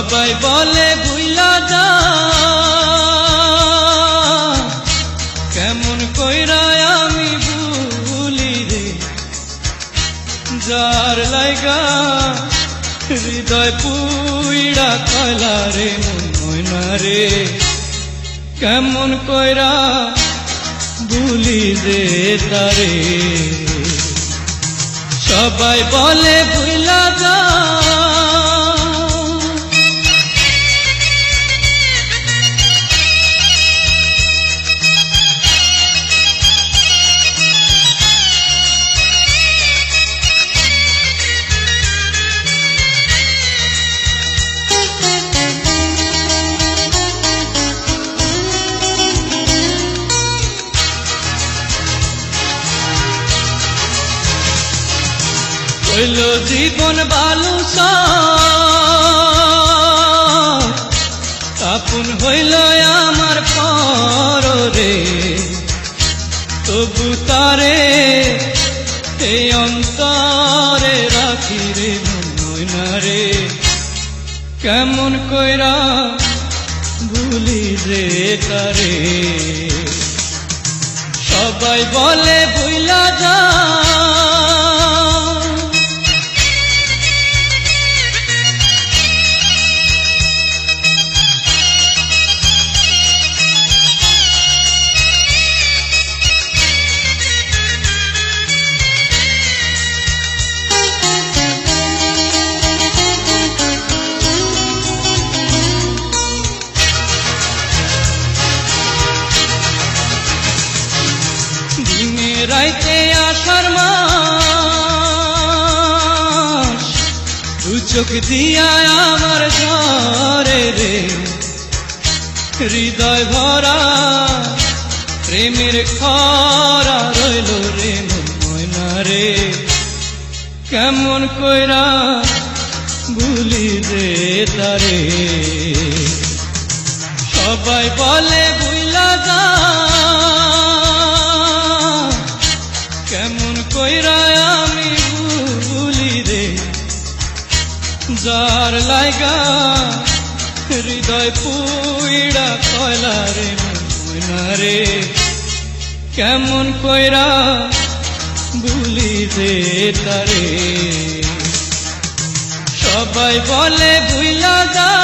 সবাই বলে ভুইলা যা। কেমন কইরা আমি ভুলি রে। যার লাইগা হৃদয় পুইড়া কয়লা রে ময়না রে। কেমন কইরা ভুলি রে তারে। সবাই বলে ভুলা যা। হইল জীবন বালু আপন হইল আমার পর রে তবু তারে এই অন্তরে রাখি রে ময়না রে। কেমন কইরা ভুলি রে তারে। সবাই বলে রাইতে আসার মাস, দু চোখ দিয়া আমার ঝরে রে। হৃদয় ভরা, প্রেমের খরা রইল রে ময়না রে। কেমন কইরা ভুলি রে তারে। সবাই বলে বুইলা যা। কেমন কইরা আমি ভুলি রে? যার লাইগা হৃদয় পুইড়া কয়লা রে, ময়না রে? কেমন কইরা ভুলি রে তারে? সবাই বলে ভুইলা যা